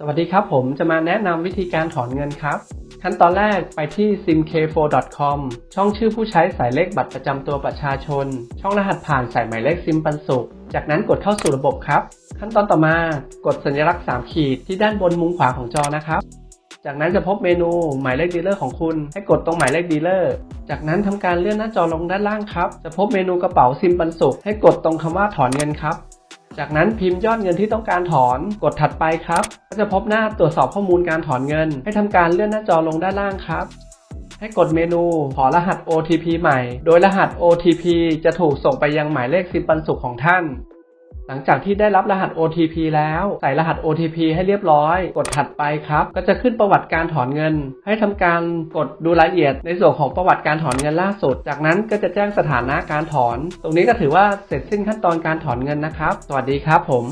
สวัสดีครับผมจะมาแนะนำวิธีการถอนเงินครับ ขั้นตอนแรกไปที่ simk4.com ช่องชื่อผู้ใช้ใส่เลขบัตรประจำตัวประชาชน ช่องรหัสผ่านใส่หมายเลขซิมปันสุข จากนั้นกดเข้าสู่ระบบครับ ขั้นตอนต่อมากดสัญลักษณ์ 3 ขีดที่ด้านบนมุมขวาของจอนะครับ จากนั้นจะพบเมนูหมายเลขดีลเลอร์ของคุณ ให้กดตรงหมายเลขดีลเลอร์จากนั้นทำการเลื่อนหน้าจอลงด้านล่างครับ จะพบเมนูกระเป๋าซิมปันสุขให้กดตรงคำว่าถอนเงินครับ จากนั้นพิมพ์ยอดเงินที่ต้องการถอนกดถัดไปครับ ก็จะพบหน้าตรวจสอบข้อมูลการถอนเงิน ให้ทำการเลื่อนหน้าจอลงด้านล่างครับ ให้กดเมนูขอรหัส OTP ใหม่ โดยรหัส OTP จะถูกส่งไปยังหมายเลขซิมปันสุขของท่าน หลังจากที่ได้รับรหัส OTP แล้วใส่รหัส OTP ให้เรียบร้อย กดถัดไปครับ ก็จะขึ้นประวัติการถอนเงิน ให้ทำการกดดูรายละเอียด ในส่วนของประวัติการถอนเงินล่าสุด จากนั้นก็จะแจ้งสถานะการถอน ตรงนี้ก็ถือว่าเสร็จสิ้นขั้นตอนการถอนเงินนะครับ สวัสดีครับผม